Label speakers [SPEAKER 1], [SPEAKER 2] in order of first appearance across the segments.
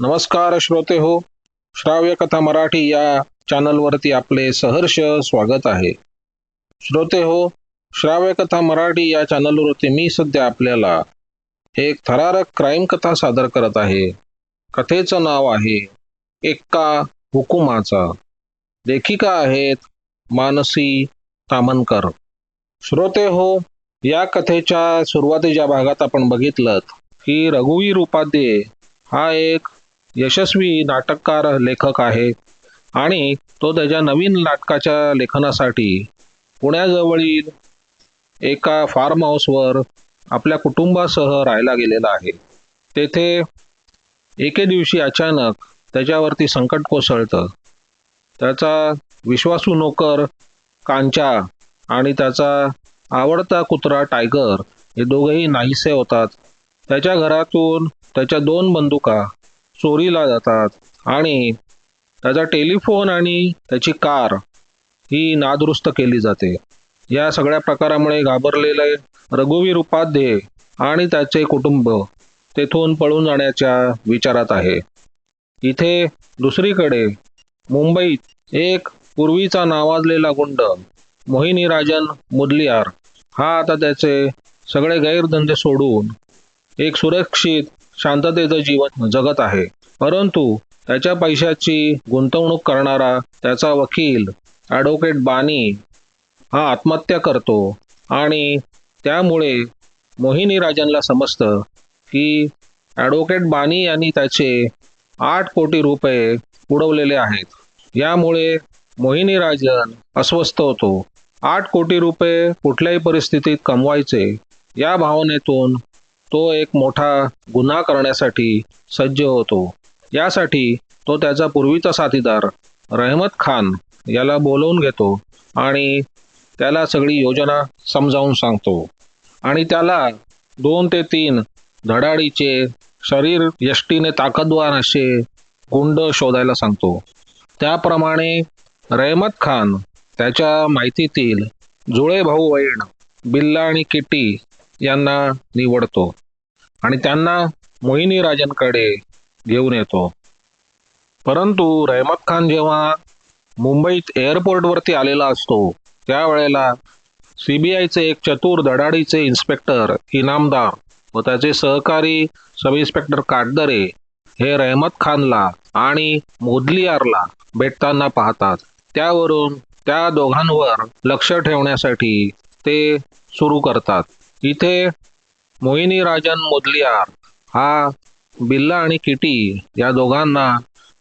[SPEAKER 1] नमस्कार श्रोते हो. श्राव्य कथा मराठी या चॅनलवरती आपले सहर्ष स्वागत आहे. श्रोते हो श्राव्य कथा मराठी या चॅनलवरती मी सध्या आपल्याला एक थरारक क्राईम कथा सादर करत आहे. कथेचं नाव आहे एक्का हुकुमाचा. लेखिका आहेत मानसी तामनकर. श्रोते हो या कथेच्या सुरुवातीच्या भागात आपण बघितलं की रघुवीर उपाध्ये हा एक यशस्वी नाटककार लेखक आहे आणि तो त्याच्या नवीन नाटकाच्या लेखनासाठी पुण्याजवळील एका फार्म हाऊसवर आपल्या कुटुंबासह राहायला गेलेला आहे. तेथे एके दिवशी अचानक त्याच्यावरती संकट कोसळतं. त्याचा विश्वासू नोकर कांचा आणि त्याचा आवडता कुत्रा टायगर हे दोघेही नाहीसे होतात. त्याच्या घरातून त्याच्या दोन बंदुका चोरीला जातात. आणि त्याचा टेलिफोन आणि त्याची कार ही नादुरुस्त केली जाते. या सगळ्या प्रकारामुळे घाबरलेले रघुवीर उपाध्ये आणि त्याचे कुटुंब तेथून पळून जाण्याच्या विचारात आहे. इथे दुसरीकडे मुंबईत एक पूर्वीचा नावाजलेला गुंड मोहिनी राजन मुदलियार हा आता त्याचे सगळे गैरधंदे सोडून एक सुरक्षित शांततेचं जीवन जगत आहे. परंतु त्याच्या पैशाची गुंतवणूक करणारा त्याचा वकील ॲडव्होकेट बानी हा आत्महत्या करतो आणि त्यामुळे मोहिनी राजनला समजतं की ॲडव्होकेट बानी यांनी त्याचे आठ कोटी रुपये उडवलेले आहेत. यामुळे मोहिनी राजन अस्वस्थ होतो. आठ कोटी रुपये कुठल्याही परिस्थितीत कमवायचे या भावनेतून तो एक मोठा गुन्हा करण्यासाठी सज्ज होतो. यासाठी तो त्याचा पूर्वीचा साथीदार रहमत खान याला बोलवून घेतो आणि त्याला सगळी योजना समजावून सांगतो. आणि त्याला दोन ते तीन धडाडीचे शरीर यष्टीने ताकदवार असे गुंड शोधायला सांगतो. त्याप्रमाणे रहमत खान त्याच्या माहितीतील जुळे भाऊ वैण बिल्ला आणि किट्टी यांना निवडतो आणि त्यांना मोहिनी राजांकडे घेऊन येतो. परंतु रहमत खान जेव्हा मुंबईत एअरपोर्टवरती आलेला असतो त्यावेळेला सी बी आयचे एक चतुर धडाडीचे इन्स्पेक्टर इनामदार व त्याचे सहकारी सब इन्स्पेक्टर काटदरे हे रहमत खानला आणि मोदलियारला भेटताना पाहतात. त्यावरून त्या दोघांवर लक्ष ठेवण्यासाठी ते सुरू करतात. इथे मोहिनी राजन मोदलियार हा बिल्ला आणि किटी या दोघांना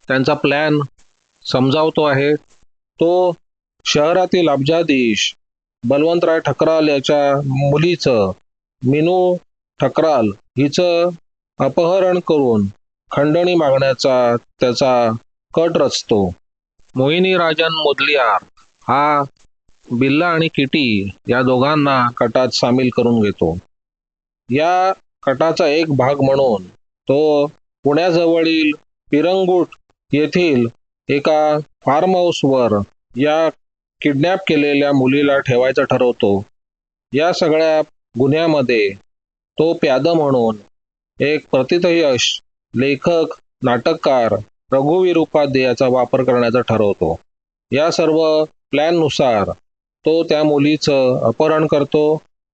[SPEAKER 1] त्यांचा प्लॅन समजावतो आहे. तो शहरातील अब्जाधीश बलवंतराय ठकराल याच्या मुलीचं मिनू ठकराल हिचं अपहरण करून खंडणी मागण्याचा त्याचा कट रचतो. मोहिनी राजन मोदलियार हा बिल्ला आणि किटी या दोघांना कटात सामील करून घेतो. या कटाचा एक भाग म्हणून तो पुण्याजवळील पिरंगुट येथील एका फार्म हाऊसवर या किडनॅप केलेल्या मुलीला ठेवायचं ठरवतो. या सगळ्या गुन्ह्यामध्ये तो प्याद म्हणून एक प्रतिथयश लेखक नाटककार रघुवीर उपाध्यायाचा वापर करण्याचा ठरवतो. या सर्व प्लॅननुसार तो त्या मुलीचं अपहरण करतो.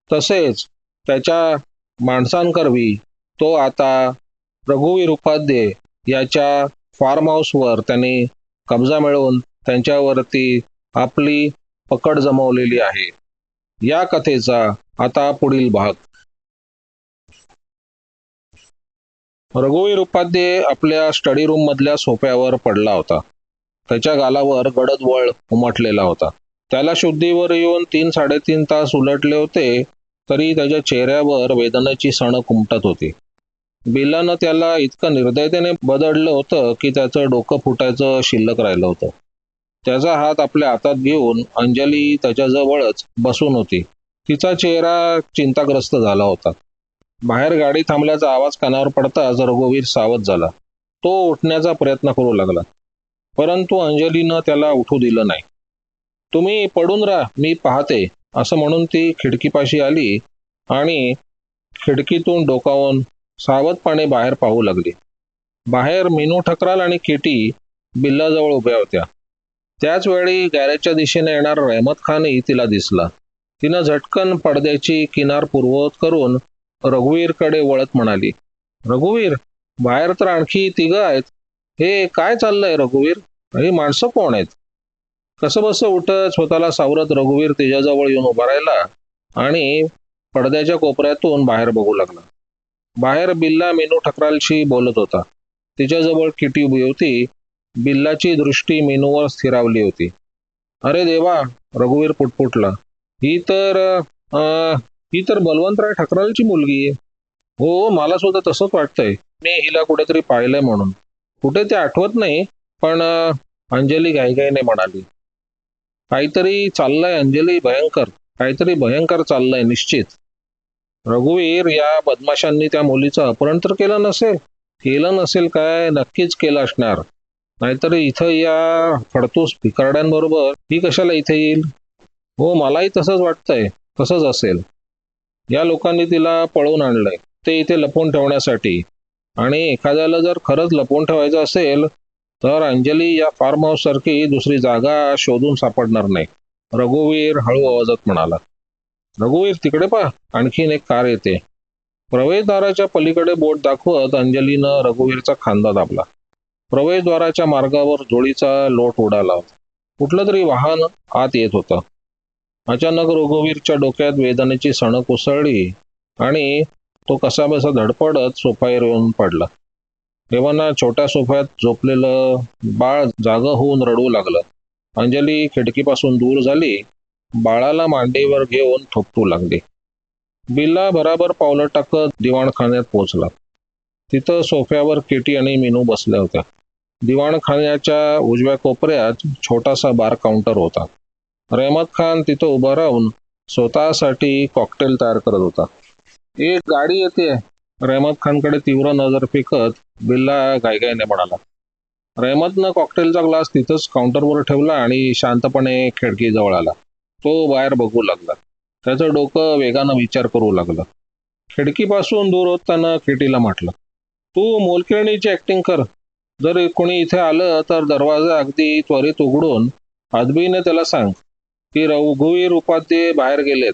[SPEAKER 1] तसेच त्याच्या माणसांकरवी तो आता रघुवीर उपाध्ये याच्या फार्म हाऊसवर त्यांनी कब्जा मिळवून त्यांच्यावरती आपली पकड जमवलेली आहे. या कथेचा आता पुढील भाग. रघुवीर उपाध्ये आपल्या स्टडी रूम मधल्या सोप्यावर पडला होता. त्याच्या गालावर गडद वळ उमटलेला होता. त्याला शुद्धीवर येऊन तीन साडेतीन तास उलटले होते तरी त्याच्या चेहऱ्यावर वेदनेची सण कुमटत होती. बिलानं त्याला इतकं निर्दयतेने बदडलं होतं की त्याचं डोकं फुटायचं शिल्लक राहिलं होतं. त्याचा हात आपल्या हातात घेऊन अंजली त्याच्याजवळच बसून होती. तिचा चेहरा चिंताग्रस्त झाला होता. बाहेर गाडी थांबल्याचा आवाज कानावर पडताच रघुवीर सावध झाला. तो उठण्याचा प्रयत्न करू लागला. परंतु अंजलीनं त्याला उठू दिलं नाही. तुम्ही पडून राहा मी पाहते असं म्हणून ती खिडकीपाशी आली आणि खिडकीतून डोकावून सावधपणे बाहेर पाहू लागली. बाहेर मिनू ठकराल आणि केटी बिल्लाजवळ उभ्या होत्या. त्याच वेळी गॅरेजच्या दिशेने येणार रहमत खानही तिला दिसला. तिनं झटकन पडद्याची किनार पूर्ववत करून रघुवीरकडे वळत म्हणाली रघुवीर बाहेर तर आणखी तिघं आहेत. हे काय चाललंय रघुवीर? ही माणसं कोण आहेत? कसं बसं उठत स्वतःला सावरत रघुवीर तिच्याजवळ येऊन उभा राहिला आणि पडद्याच्या कोपऱ्यातून बाहेर बघू लागला. बाहेर बिल्ला मेनू ठकरालशी बोलत होता. तिच्याजवळ किटी उभी होती. बिल्लाची दृष्टी मेनूवर स्थिरावली होती. अरे देवा रघुवीर पुटपुटला ही तर ही तर बलवंतराय ठकरालची मुलगी आहे. हो मला सुद्धा तसंच वाटतंय. मी हिला कुठेतरी पाहिलंय म्हणून. कुठे ते आठवत नाही पण अंजली घाईघाईने म्हणाली काहीतरी चाललंय अंजली भयंकर. काहीतरी भयंकर चाललंय निश्चित. रघुवीर या बदमाशांनी त्या मुलीचं अपहरण तर केलं नसेल. केलं नसेल काय? नक्कीच केलं असणार. नाहीतर इथं या फडतूस भिकारड्यांबरोबर ही कशाला इथे येईल? हो मलाही तसंच वाटतंय. तसंच असेल. या लोकांनी तिला पळवून आणलंय. ते इथे लपवून ठेवण्यासाठी. आणि एखाद्याला जर खरंच लपवून ठेवायचं असेल तर अंजली या फार्म हाऊस सारखी दुसरी जागा शोधून सापडणार नाही. रघुवीर हळू आवाजात म्हणाला रघुवीर तिकडे पहा. आणखीन एक कार येते. प्रवेशद्वाराच्या पलीकडे बोट दाखवत अंजलीनं रघुवीरचा खांदा दाबला. प्रवेशद्वाराच्या मार्गावर जोडीचा लोट उडाला कुठलं तरी वाहन आत येत होतं. अचानक रघुवीरच्या डोक्यात वेदनेची सणक उसळली आणि तो कसाबसा धडपडत सोफावर येऊन पडला. तेव्हा छोट्या सोफ्यात झोपलेलं बाळ जागं होऊन रडू लागलं. अंजली खिडकीपासून दूर झाली. बाळाला मांडीवर घेऊन थोपटू लागली. बिल्ला बराबर पावलं टाकत दिवाणखान्यात पोहोचला. तिथं सोफ्यावर केटी आणि मेनू बसल्या होत्या. दिवाणखान्याच्या उजव्या कोपऱ्यात छोटासा बार काउंटर होता. रहमत खान तिथं उभा राहून स्वतःसाठी कॉकटेल तयार करत होता. एक गाडी येते रहमत खानकडे तीव्र नजर फेकत बिल्ला गायगायने म्हणाला रहमतनं कॉकटेलचा ग्लास तिथंच काउंटरवर ठेवला आणि शांतपणे खिडकीजवळ आला. तो बाहेर बघू लागला. त्याचं डोकं वेगानं विचार करू लागलं. खिडकीपासून दूर होताना किटीला म्हटलं तू मोलकिरणीची ऍक्टिंग कर. जर कोणी इथे आलं तर दरवाजा अगदी त्वरित उघडून आदबीने त्याला सांग की रघुवीर उपाध्ये बाहेर गेलेत.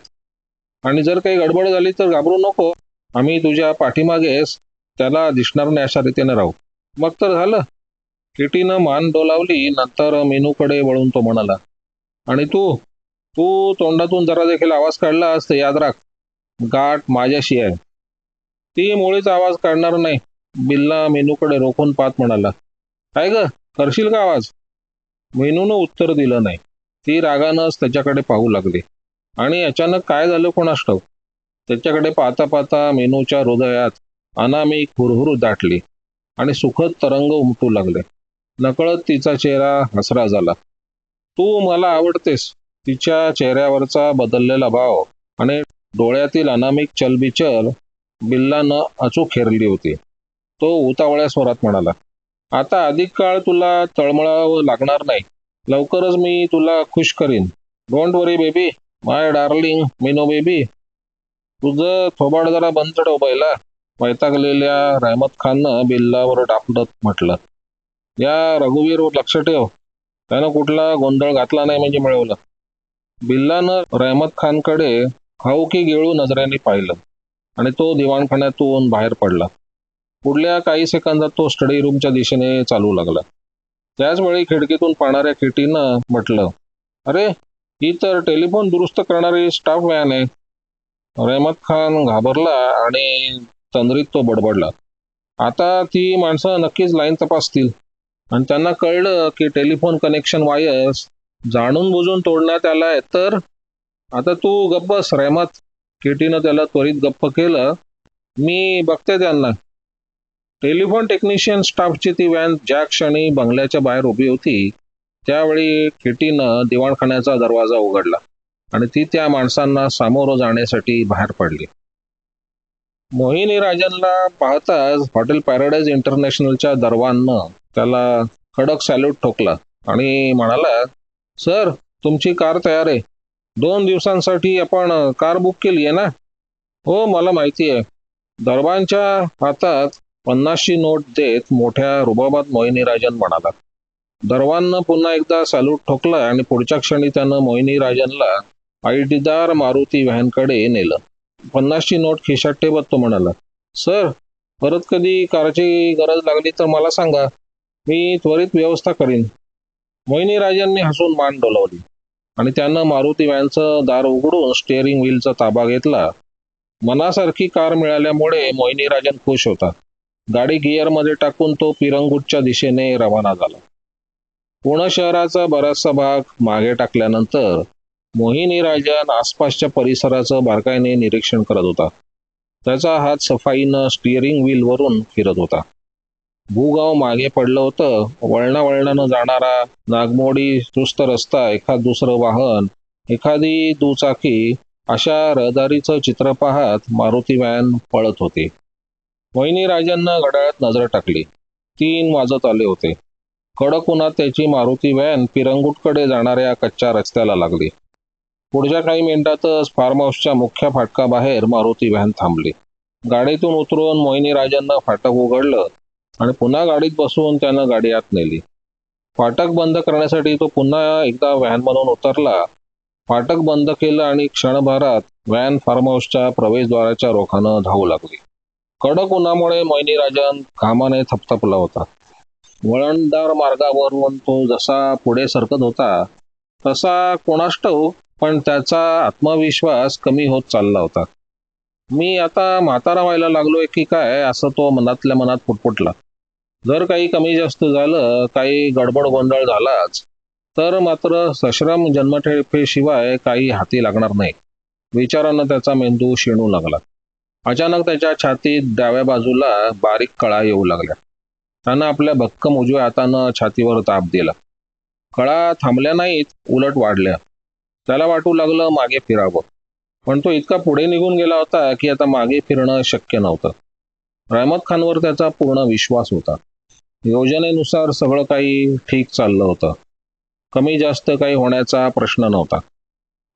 [SPEAKER 1] आणि जर काही गडबड झाली तर घाबरू नको. आम्ही तुझ्या पाठीमागेस त्याला दिसणार नाही अशा रीतीने राहू. मग तर झालं. किटीनं मान डोलावली नंतर मेनूकडे वळून तो म्हणाला आणि तू तू तोंडातून जरा देखील आवाज काढलास तर याद राख गाठ माझ्याशी आहे. ती मुळीच आवाज काढणार नाही बिल्ला मेनूकडे रोखून पाहत म्हणाला. काय ग करशील का आवाज? मेनूनं उत्तर दिलं नाही. ती रागानंच त्याच्याकडे पाहू लागली. आणि अचानक काय झालं कोणास ठाऊक? त्याच्याकडे पाहता पाहता मेनूच्या हृदयात अनामिक हुरहुर दाटली आणि सुखद तरंग उमटू लागले. नकळत तिचा चेहरा हसरा झाला. तू मला आवडतेस. तिच्या चेहऱ्यावरचा बदललेला भाव आणि डोळ्यातील अनामिक चलबिचल बिल्लानं अचूक हेरली होती. तो उतावळ्या स्वरात म्हणाला आता अधिक काळ तुला तळमळावं लागणार नाही. लवकरच मी तुला खुश करीन. Don't worry baby. My darling मिनो baby. तुझं थोबाड जरा बंद ठेव वैतागलेल्या रहमत खाननं बिल्लावर टापडत म्हटलं. या रघुवीर लक्ष ठेव. त्यानं कुठला गोंधळ घातला नाही म्हणजे मिळवलं. बिल्लानं रहमत खानकडे की गिळू नजरेने पाहिलं. आणि तो दिवाणखान्यातून बाहेर पडला. पुढल्या काही सेकंदात तो स्टडी रूमच्या दिशेने चालू लागला. त्याच वेळी खिडकीतून पाहणाऱ्या किटीनं म्हटलं अरे ही तर टेलिफोन दुरुस्त करणारी स्टाफ व्हॅन आहे. रहमत खान घाबरला आणि तंद्रीत तो बडबडला. आता ती माणसं नक्कीच लाईन तपासतील. आणि त्यांना कळलं की टेलिफोन कनेक्शन वायर्स जाणून बुजून तोडण्यात आलाय. तर आता तू गप्पस रहमत. केटीनं त्याला त्वरित गप्प केलं. मी बघते त्यांना. टेलिफोन टेक्निशियन स्टाफची ती व्हॅन ज्या क्षणी बंगल्याच्या बाहेर उभी होती त्यावेळी केटीनं दिवाणखान्याचा दरवाजा उघडला. आणि ती त्या माणसांना सामोरं जाण्यासाठी बाहेर पडली. मोहिनी राजनला पाहताच हॉटेल पॅराडाईज इंटरनॅशनलच्या दरवानं त्याला कडक सॅल्यूट ठोकला आणि म्हणाला सर तुमची कार तयार आहे. दोन दिवसांसाठी आपण कार बुक केली आहे ना? हो मला माहिती आहे. दरबांच्या हातात पन्नासची नोट देत मोठ्या रुबाबात मोहिनीराजन म्हणाला. दरवानं पुन्हा एकदा सॅल्यूट ठोकला आणि पुढच्या क्षणी त्यानं मोहिनीराजनला आयटीदार मारुती व्हॅनकडे नेलं. पन्नासची नोट खिशात ठेवत तो म्हणाला सर परत कधी कारची गरज लागली तर मला सांगा. मी त्वरित व्यवस्था करीन. मोहिनीराजांनी हसून मान डोलावली आणि त्यानं मारुती व्हॅनचं दार उघडून स्टेअरिंग व्हीलचा ताबा घेतला. मनासारखी कार मिळाल्यामुळे मोहिनीराजन खुश होता गाडी गिअरमध्ये टाकून तो पिरंगुटच्या दिशेने रवाना झाला. पुणे शहराचा बराचसा भाग मागे टाकल्यानंतर मोहिनीराजन आसपासच्या परिसराचं बारकाईने निरीक्षण करत होता. त्याचा हात सफाईनं स्टिअरिंग व्हीलवरून फिरत होता. भूगाव मागे पडलं होतं. वळणावळणानं जाणारा नागमोडी सुस्त रस्ता एखाद दुसरं वाहन एखादी दुचाकी अशा रहदारीचं चित्र पाहत मारुती व्हॅन पळत होती. मोहिनीराजांना घड्याळात नजर टाकली. तीन वाजत आले होते. कडक उन्हात त्याची मारुती व्हॅन पिरंगुटकडे जाणाऱ्या कच्च्या रस्त्याला लागली. पुढच्या काही मिनिटातच फार्म हाऊसच्या मुख्य फाटकाबाहेर मारुती व्हॅन थांबली. गाडीतून उतरून मोहिनीराजांना फाटक उघडलं आणि पुन्हा गाडीत बसवून त्यानं गाडी आत नेली. फाटक बंद करण्यासाठी तो पुन्हा एकदा व्हॅनमधून उतरला. फाटक बंद केलं आणि क्षणभरात व्हॅन फार्म हाऊसच्या प्रवेशद्वाराच्या रोखानं धावू लागली. कडक उन्हामुळे मोहिनीराजन घामाने थपथपला होता. वळणदार मार्गावरून तो जसा पुढे सरकत होता तसा कोणास हो? पण त्याचा आत्मविश्वास कमी होत चालला होता. मी आता म्हातारा व्हायला लागलोय की काय असं तो मनातल्या मनात पुटपुटला. जर काही कमी जास्त झालं काही गडबड गोंधळ झालाच तर मात्र सश्रम जन्मठेपेशिवाय काही हाती लागणार नाही. विचारानं त्याचा मेंदू शिणू लागला. अचानक त्याच्या छातीत डाव्या बाजूला बारीक कळा येऊ लागल्या. त्यानं आपल्या भक्कम उजव्या हातानं छातीवर ताप दिला. कळा थांबल्या नाहीत उलट वाढल्या. त्याला वाटू लागलं मागे फिरावं. पण तो इतका पुढे निघून गेला होता की आता मागे फिरणं शक्य नव्हतं. रहमत खानवर त्याचा पूर्ण विश्वास होता. योजनेनुसार सगळं काही ठीक चाललं होतं. कमी जास्त काही होण्याचा प्रश्न नव्हता.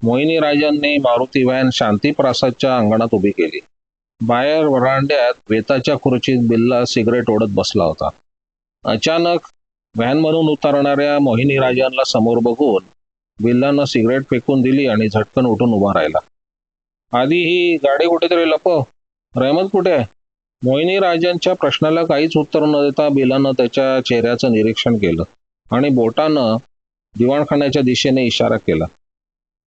[SPEAKER 1] मोहिनी राजांनी मारुती व्हॅन शांतीप्रासादच्या अंगणात उभी केली. बाहेर वरांड्यात वेताच्या खुर्चीत बिल्ला सिगरेट ओढत बसला होता. अचानक व्हॅनमधून उतरणाऱ्या मोहिनी राजांना समोर बघून बिल्लांना सिगरेट फेकून दिली आणि झटकन उठून उभा राहिला. आधी ही गाडी कुठेतरी लपव. रहमत कुठे? आहे मोहिनी राजांच्या प्रश्नाला काहीच उत्तर न देता बिलानं त्याच्या चेहऱ्याचं निरीक्षण केलं आणि बोटानं दिवाणखान्याच्या दिशेने इशारा केला.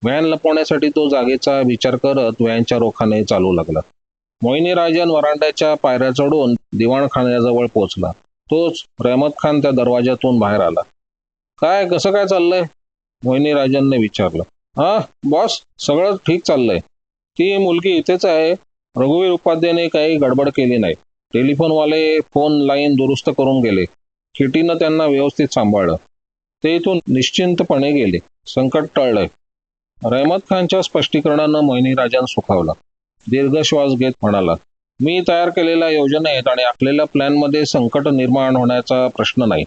[SPEAKER 1] व्हॅन लपवण्यासाठी तो जागेचा विचार करत व्हॅनच्या रोखाने चालू लागला. मोहिनी राजन वरांड्याच्या पायऱ्या चढून दिवाणखान्याजवळ पोहोचला. तोच रहमत खान त्या दरवाज्यातून बाहेर आला. काय? कसं काय चाललंय? मोहिनी राजांनी विचारलं हा बॉस सगळं ठीक चाललंय. ती मुलगी इथेच आहे. रघुवीर उपाध्यायने काही गडबड केली नाही. टेलिफोनवाले फोन लाईन दुरुस्त करून गेले. खिटीनं त्यांना व्यवस्थित सांभाळलं. ते इथून निश्चिंतपणे गेले. संकट टळलंय. रहमत खानच्या स्पष्टीकरणानं मोहिनी राजान सुखावला. दीर्घ श्वास घेत म्हणाला मी तयार केलेल्या योजनेत आणि आखलेल्या प्लॅनमध्ये संकट निर्माण होण्याचा प्रश्न नाही.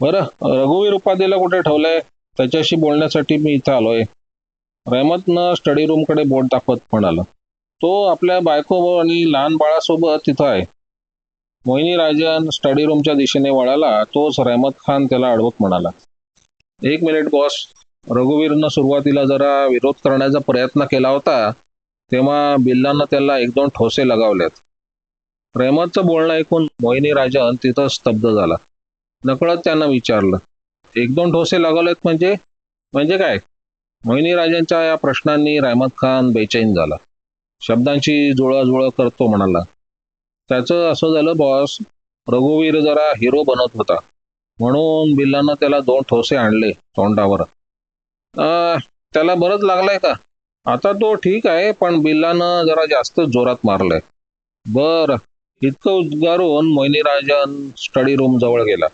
[SPEAKER 1] बरं रघुवीर उपाध्यायला कुठे ठेवलंय? त्याच्याशी बोलण्यासाठी मी इथं आलोय. रहमतनं स्टडी रूमकडे बोट दाखवत म्हणाला. तो आपल्या बायको आणि लहान बाळासोबत तिथं आहे. मोहिनी राजन स्टडी रूमच्या दिशेने वळाला. तोच रहमत खान त्याला अडवत म्हणाला. एक मिनिट बॉस रघुवीरनं सुरुवातीला जरा विरोध करण्याचा प्रयत्न केला होता. तेव्हा बिल्लानं त्याला एक दोन ठोसे लगावलेत. रहमतचं बोलणं ऐकून मोहिनी राजन तिथं स्तब्ध झाला. नकळत त्यानं विचारलं एक दोन ठोसे लागवलेत म्हणजे म्हणजे काय? मोहिनी राजांच्या या प्रश्नांनी रहमत खान बेचैन झाला. शब्दांची जुळाजुळ करतो म्हणाला. त्याचं असं झालं बॉस रघुवीर जरा हिरो बनत होता. म्हणून बिल्लानं त्याला दोन ठोसे आणले तोंडावर. "अं, त्याला बरंच लागलाय का? आता तो ठीक आहे पण बिल्लानं जरा जास्त जोरात मारलंय. बर. इतकं उद्गारून मोहिनीराजन स्टडी रूम जवळ गेला.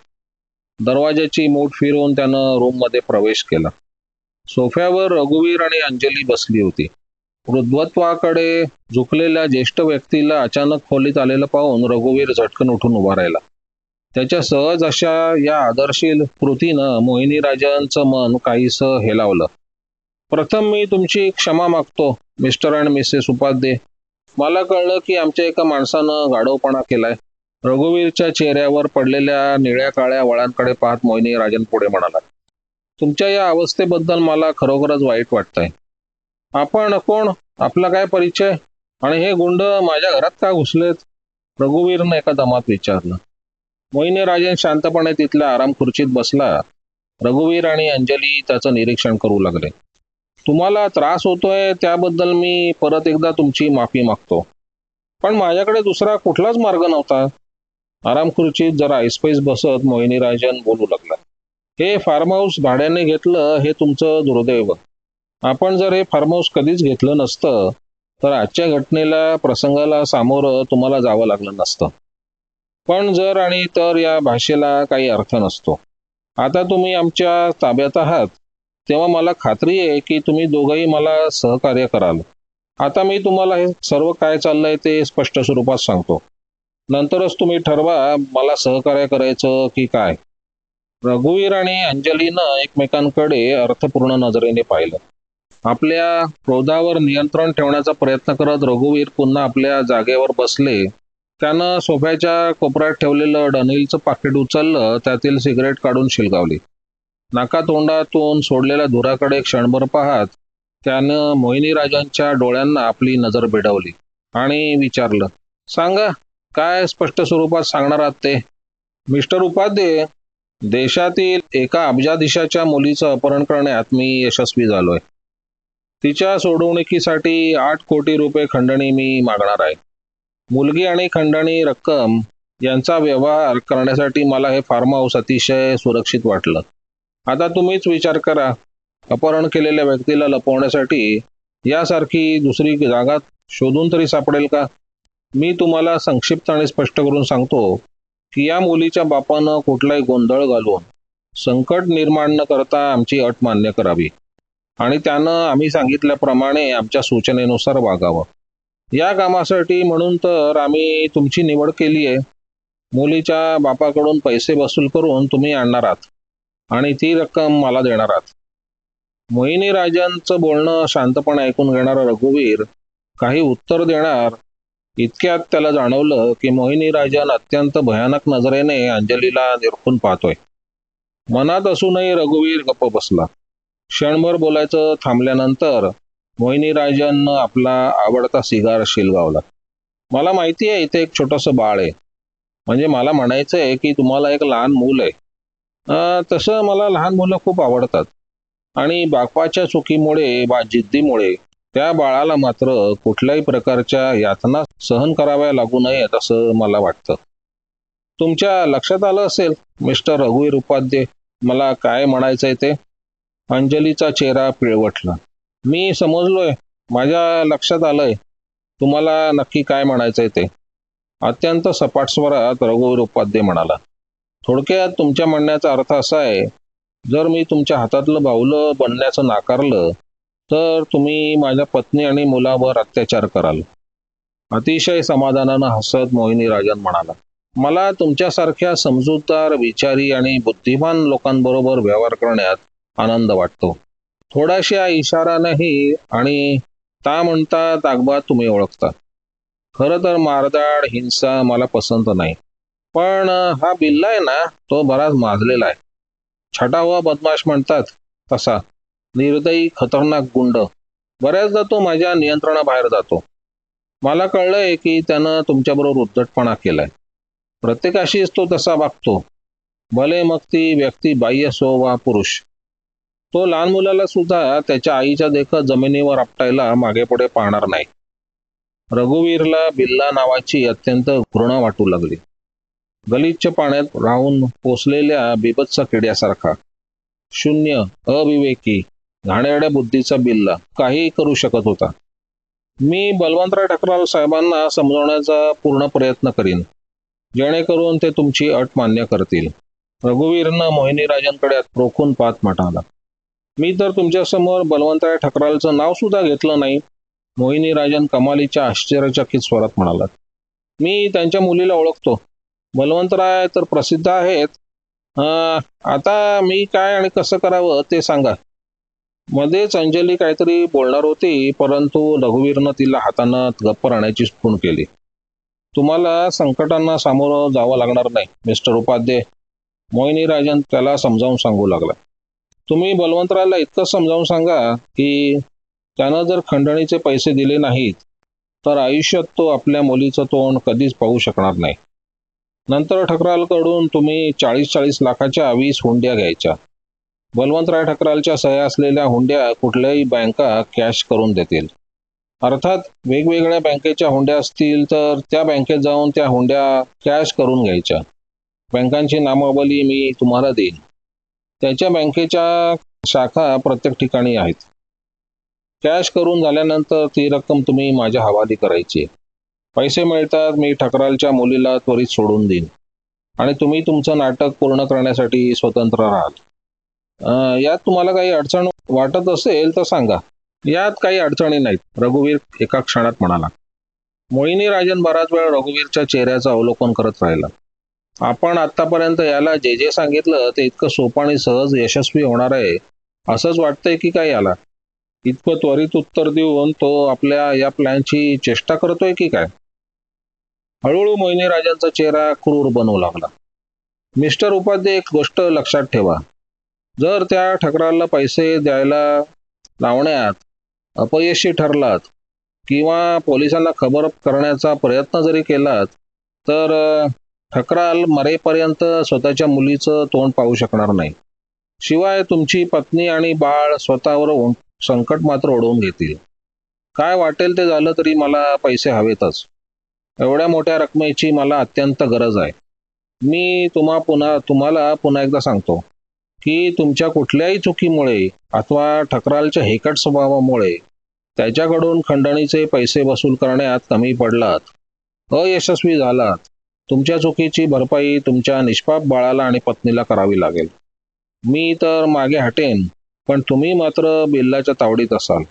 [SPEAKER 1] दरवाजाची मूठ फिरवून त्यानं रूममध्ये प्रवेश केला. सोफ्यावर रघुवीर आणि अंजली बसली होती. वृद्धत्वाकडे झुकलेल्या ज्येष्ठ व्यक्तीला अचानक खोलीत आलेलं पाहून रघुवीर झटकन उठून उभा राहिला. त्याच्या सहज अशा या आदर्शील कृतीनं मोहिनी राजांचं मन काहीस हेलावलं. प्रथम मी तुमची क्षमा मागतो मिस्टर अँड मिसेस उपाध्ये. मला कळलं की आमच्या एका माणसानं गाढवपणा केलाय. रघुवीरच्या चेहऱ्यावर पडलेल्या निळ्या काळ्या वळांकडे पाहत मोहिनी राजन पुढे म्हणाला तुमच्या या अवस्थेबद्दल मला खरोखरच वाईट वाटतंय. आपण कोण? आपला काय परिचय? आणि हे गुंड माझ्या घरात का घुसलेत? रघुवीरनं एका दमात विचारलं. मोहिनी राजन शांतपणे तिथल्या आराम खुर्चीत बसला. रघुवीर आणि अंजली त्याचं निरीक्षण करू लागले. तुम्हाला त्रास होतोय त्याबद्दल मी परत एकदा तुमची माफी मागतो. पण माझ्याकडे दुसरा कुठलाच मार्ग नव्हता. आराम खुर्चीत जरा ऐसपैस बसत मोहिनी राजन बोलू लागला. हे फार्म हाऊस भाड्याने घेतलं हे तुमचं दुर्दैव. आपण जर हे फार्म हाऊस कधीच घेतलं नसतं तर आजच्या घटनेला प्रसंगाला सामोरं तुम्हाला जावं लागलं नसतं. पण जर आणि तर या भाषेला काही अर्थ नसतो. आता तुम्ही आमच्या ताब्यात आहात तेव्हा मला खात्री आहे की तुम्ही दोघंही मला सहकार्य कराल. आता मी तुम्हाला हे सर्व काय चाललंय ते स्पष्ट स्वरूपात सांगतो. नंतरच तुम्ही ठरवा मला सहकार्य करायचं की काय. रघुवीर आणि अंजलीनं एकमेकांकडे अर्थपूर्ण नजरेने पाहिलं. आपल्या क्रोधावर नियंत्रण ठेवण्याचा प्रयत्न करत रघुवीर पुन्हा आपल्या जागेवर बसले. त्यानं सोफ्याच्या कोपऱ्यात ठेवलेलं डनिलचं पाकिट उचललं त्यातील सिगरेट काढून शिलगावली. नाकातोंडातून सोडलेल्या धुराकडे क्षणभर पाहत त्यानं मोहिनी राजांच्या डोळ्यांना आपली नजर बिडवली आणि विचारलं सांगा काय स्पष्ट स्वरूपात सांगणार आहात ते? मिस्टर उपाध्ये देशातील एका अब्जाधीशाच्या मुलीचं अपहरण करण्यात मी यशस्वी झालोय. तिच्या सोडवणुकीसाठी आठ कोटी रुपये खंडणी मी मागणार आहे. मुलगी आणि खंडणी रक्कम यांचा व्यवहार करण्यासाठी मला हे फार्म हाऊस अतिशय सुरक्षित वाटलं. आता तुम्हीच विचार करा अपहरण केलेल्या व्यक्तीला लपवण्यासाठी यासारखी दुसरी जागा शोधून तरी सापडेल का? मी तुम्हाला संक्षिप्त आणि स्पष्ट करून सांगतो की या मुलीच्या बापानं कुठलाही गोंधळ घालून संकट निर्माण न करता आमची अट मान्य करावी. आणि त्यानं आम्ही सांगितल्याप्रमाणे आमच्या सूचनेनुसार वागावं. या कामासाठी म्हणून तर आम्ही तुमची निवड केली आहे. मुलीच्या बापाकडून पैसे वसूल करून तुम्ही आणणार आहात. आणि ती रक्कम मला देणार आहात. मोहिनी राजांचं बोलणं शांतपणे ऐकून घेणारा रघुवीर काही उत्तर देणार इतक्यात त्याला जाणवलं की मोहिनी राजन अत्यंत भयानक नजरेने अंजलीला निरखून पाहतोय. मनात असूनही रघुवीर गप्प बसला. क्षणभर बोलायचं थांबल्यानंतर मोहिनी राजन आपला आवडता सिगार शिलगावला. मला माहिती आहे इथे एक छोटंसं बाळ आहे. म्हणजे मला म्हणायचं आहे की तुम्हाला एक लहान मूल आहे. तसं मला लहान मुलं खूप आवडतात. आणि बापाच्या चुकीमुळे बा जिद्दीमुळे त्या बाळाला मात्र कुठल्याही प्रकारच्या यातना सहन कराव्या लागू नयेत असं मला वाटतं. तुमच्या लक्षात आलं असेल मिस्टर रघुवीर उपाध्ये मला काय म्हणायचंय ते? अंजलीचा चेहरा पिळवटला. मी समजलोय माझ्या लक्षात आलंय. तुम्हाला नक्की काय म्हणायचंय ते? अत्यंत सपाट स्वरात रघुवीर उपाध्ये म्हणाला. थोडक्यात तुमच्या म्हणण्याचा अर्थ असा आहे जर मी तुमच्या हातातलं बाहुलं बनण्याचं नाकारलं तर तुम्ही माझ्या पत्नी आणि मुलावर अत्याचार कराल. अतिशय समाधानानं हसत मोहिनी राजन म्हणाला मला तुमच्यासारख्या समजूतदार विचारी आणि बुद्धिमान लोकांबरोबर व्यवहार करण्यात आनंद वाटतो. थोड्याशा इशारानंही आणि ता म्हणता ताकबाद तुम्ही ओळखता. खरं तर मारदाड हिंसा मला पसंत नाही. पण हा बिल्ला आहे ना तो बराच माजलेला आहे. छटा हुआ बदमाश म्हणतात तसा. निर्दयी खतरनाक गुंड. बऱ्याचदा तो माझ्या नियंत्रणाबाहेर जातो. मला कळलंय की त्यानं तुमच्याबरोबर उद्धटपणा केलाय. प्रत्येकाशीच तो तसा वागतो. भले मग ती व्यक्ती बाह्य असो वा पुरुष. तो लहान मुलाला सुद्धा त्याच्या आईच्या देखत जमिनीवर आपटायला मागे पुढे पाहणार नाही. रघुवीरला बिल्ला नावाची अत्यंत घृणा वाटू लागली. गलिच्छ पाण्यात राहून पोचलेल्या बिबत्स किड्यासारखा. शून्य अविवेकी. घाणेरड्या बुद्धीचा बिल्ला. काही करू शकत होता. मी बलवंतराव ठकराल साहेबांना समजवण्याचा पूर्ण प्रयत्न करीन. जेणेकरून ते तुमची अट मान्य करतील. रघुवीरनं मोहिनी राजांकडे रोखून पाहत म्हणाला मी तर तुमच्यासमोर बलवंतराव ठकरालचं नाव सुद्धा घेतलं नाही. मोहिनी राजन कमालीच्या आश्चर्यचकित स्वरात म्हणाला. मी त्यांच्या मुलीला ओळखतो. बलवंतराय तर प्रसिद्ध आहेत. आता मी काय आणि कसं करावं ते सांगा. मध्येच अंजली काहीतरी बोलणार होती परंतु रघुवीरनं तिला हातानं गप्प राहण्याची स्फून केली. तुम्हाला संकटांना सामोरं जावं लागणार नाही मिस्टर उपाध्ये. मोहिनी राजन त्याला समजावून सांगू लागला. तुम्ही बलवंतरायला इतकं समजावून सांगा की त्यानं जर खंडणीचे पैसे दिले नाहीत तर आयुष्यात तो आपल्या मुलीचं तोंड कधीच पाहू शकणार नाही. नंतर ठकरालकडून तुम्ही चाळीस चाळीस लाखाच्या वीस हुंड्या घ्यायच्या. बलवंतराय ठकरालच्या सह्या असलेल्या हुंड्या कुठल्याही बँका कॅश करून देतील. अर्थात वेगवेगळ्या बँकेच्या हुंड्या असतील तर त्या बँकेत जाऊन त्या हुंड्या कॅश करून घ्यायच्या. बँकांची नामावली मी तुम्हाला देईन. त्यांच्या बँकेच्या शाखा प्रत्येक ठिकाणी आहेत. कॅश करून झाल्यानंतर ती रक्कम तुम्ही माझ्या हवाली करायची. पैसे मिळतात मी ठकरालच्या मुलीला त्वरित सोडून देईन. आणि तुम्ही तुमचं नाटक पूर्ण करण्यासाठी स्वतंत्र राहाल. यात तुम्हाला काही अडचण वाटत असेल तर सांगा. यात काही अडचणी नाहीत. रघुवीर एका क्षणात म्हणाला मोहिनी राजन बराच वेळ रघुवीरच्या चेहऱ्याचं अवलोकन करत राहिला. आपण आतापर्यंत याला जे जे सांगितलं ते इतकं सोपं आणि सहज यशस्वी होणार आहे असंच वाटतंय की काय याला? इतकं त्वरित उत्तर देऊन तो आपल्या या प्लॅनची चेष्टा करतोय की काय? हळूहळू मोहिनी राजांचा चेहरा क्रूर बनवू लागला. मिस्टर उपाध्ये एक गोष्ट लक्षात ठेवा. जर त्या ठकराला पैसे द्यायला लावण्यात अपयशी ठरलात किंवा पोलिसांना खबर करण्याचा प्रयत्न जरी केलात तर ठकराल मरेपर्यंत स्वतःच्या मुलीचं तोंड पाहू शकणार नाही. शिवाय तुमची पत्नी आणि बाळ स्वतःवर संकट मात्र ओढवून घेतील. काय वाटेल ते झालं तरी मला पैसे हवेतच. एवढ्या मोठ्या रकमेची मला अत्यंत गरज आहे. मी तुम्हा पुन्हा तुम्हाला पुन्हा एकदा सांगतो. की तुमच्या कुठल्याही चुकीमुळे अथवा ठकरालच्या हेकट स्वभावामुळे त्याच्याकडून खंडणीचे पैसे वसूल करण्यात कमी पडलात. अयशस्वी झालात. तुमच्या चुकीची भरपाई तुमच्या निष्पाप बाळाला आणि पत्नीला करावी लागेल. मी तर मागे हटेन पण तुम्ही मात्र बिल्लाच्या तावडीत असाल.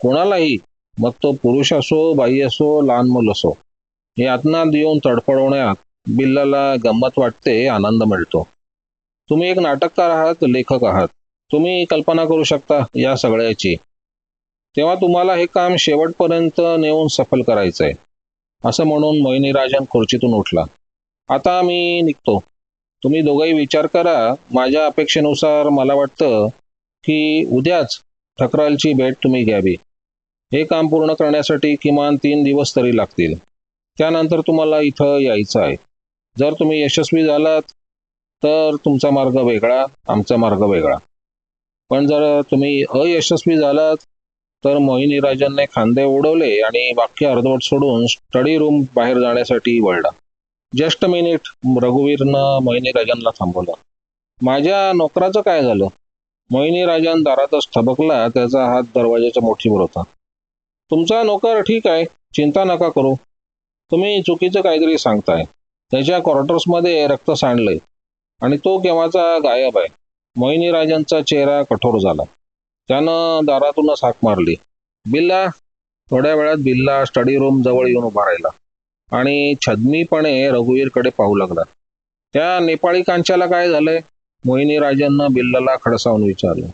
[SPEAKER 1] कोणालाही मग तो पुरुष असो बाई असो लहान मूल असो यातना देऊन तडफडवण्यात बिल्लाला गंमत वाटते आनंद मिळतो. तुम्ही एक नाटककार आहात लेखक आहात. तुम्ही कल्पना करू शकता या सगळ्याची. तेव्हा तुम्हाला हे काम शेवटपर्यंत नेऊन सफल करायचं आहे असं म्हणून मोहिनीराजन खुर्चीतून उठला. आता मी निघतो. तुम्ही दोघंही विचार करा. माझ्या अपेक्षेनुसार मला वाटतं की उद्याच ठकरालची भेट तुम्ही घ्यावी. हे काम पूर्ण करण्यासाठी किमान तीन दिवस तरी लागतील. त्यानंतर तुम्हाला इथं यायचं आहे. जर तुम्ही यशस्वी झालात तर तुमचा मार्ग वेगळा आमचा मार्ग वेगळा. पण जर तुम्ही अयशस्वी झालात तर मोहिनी राजांनी खांदे उडवले आणि वाक्य अर्धवट सोडून स्टडी रूम बाहेर जाण्यासाठी वळला. जस्ट मिनिट रघुवीरनं मोहिनी राजांना थांबवलं. माझ्या नोकराचं काय झालं? मोहिनी राजान दारातच थबकला त्याचा हात दरवाजाच्या मोठीवर होता. तुमचा नोकर ठीक आहे चिंता नका करू. तुम्ही चुकीचं काहीतरी सांगताय. त्याच्या क्वार्टर्समध्ये रक्त सांडलंय. आणि तो केव्हाचा गायब आहे. मोहिनी राजांचा चेहरा कठोर झाला. त्यानं दारातूनच हाक मारली. बिल्ला थोड्या वेळात बिल्ला स्टडी रूम जवळ येऊन उभा राहिला. आणि छदमीपणे रघुवीरकडे पाहू लागला. त्या नेपाळी कांच्याला काय झालंय? मोहिनी राजांना बिल्लाला खडसावून विचारलं.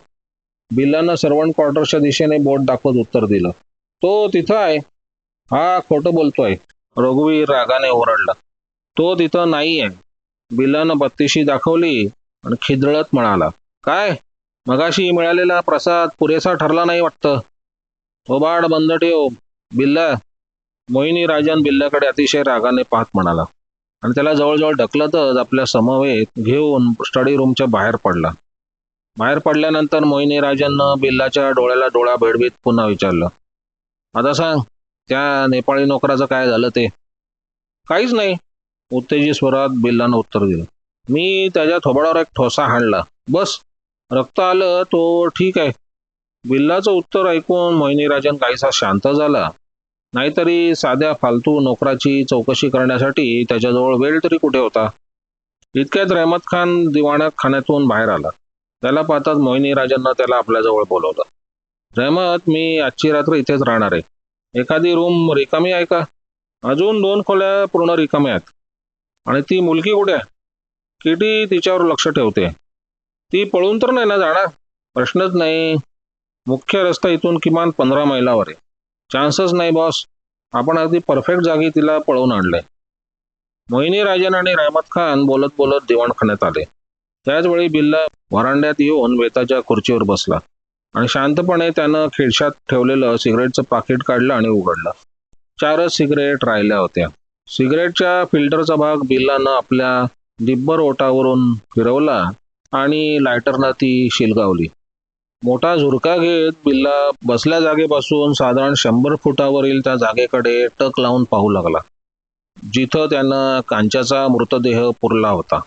[SPEAKER 1] बिल्लानं सर्वंट क्वार्टरच्या दिशेने बोट दाखवत उत्तर दिलं. तो तिथं आहे. हा खोटं बोलतोय. रघुवीर रागाने ओरडला. तो तिथं नाही आहे बिल्लानं बत्तीशी दाखवली आणि खिदळत म्हणाला काय? मगाशी मिळालेला प्रसाद पुरेसा ठरला नाही वाटतं. हो ओबाड बंद ठेव. बिल्ला. मोहिनी राजन बिल्लाकडे अतिशय रागाने पाहत म्हणाला आणि त्याला जवळजवळ ढकलतच आपल्या समवेत घेऊन स्टडी रूमच्या बाहेर पडला. बाहेर पडल्यानंतर मोहिनी राजननं बिल्लाच्या डोळ्याला डोळा भेडवीत पुन्हा विचारलं आता सांग त्या नेपाळी नोकराचं काय झालं ते? काहीच नाही. उत्तेजित स्वरात बिल्लानं उत्तर दिलं. मी त्याच्या थोबाडावर एक ठोसा हाणला. बस रक्त आलं तो ठीक आहे. बिल्लाचं उत्तर ऐकून मोहिनीराजन काहीसा शांत झाला. नाहीतरी साध्या फालतू नोकराची चौकशी करण्यासाठी त्याच्याजवळ वेळ तरी कुठे होता? इतक्यात रहमत खान दिवाणा खाण्यातून बाहेर आला. त्याला पाहताच मोहिनीराजांना त्याला आपल्याजवळ बोलवलं. रहमत मी आजची रात्र इथेच राहणार आहे. एखादी रूम रिकामी आहे का? अजून दोन खोल्या पूर्ण रिकाम्या आहेत. आणि ती मुलगी कुठे आहे? किटी तिच्यावर लक्ष ठेवते? ती पळून तर नाही ना जाणार? प्रश्नच नाही. मुख्य रस्ता इथून किमान पंधरा मैलावर आहे. चान्सच नाही बॉस आपण अगदी परफेक्ट जागी तिला पळवून आणलंय. मोहिनी राजन आणि रहमत खान बोलत बोलत दिवाणखान्यात आले. त्याचवेळी बिल्ला व्हरांड्यात येऊन बेताच्या खुर्चीवर बसला. आणि शांतपणे त्यानं खिडशात ठेवलेलं सिगरेटचं पाकिट काढलं आणि उघडलं. चारच सिगरेट राहिल्या होत्या. सिगरेटच्या फिल्टरचा भाग बिल्लानं आपल्या दिब्बर ओटावरून फिरवला आणि लायटरनं ती शिलगावली. मोठा झुरका घेत बिल्ला बसल्या जागेपासून साधारण शंभर फुटावरील त्या जागेकडे टक लावून पाहू लागला जिथं त्यानं कांच्याचा मृतदेह पुरला होता.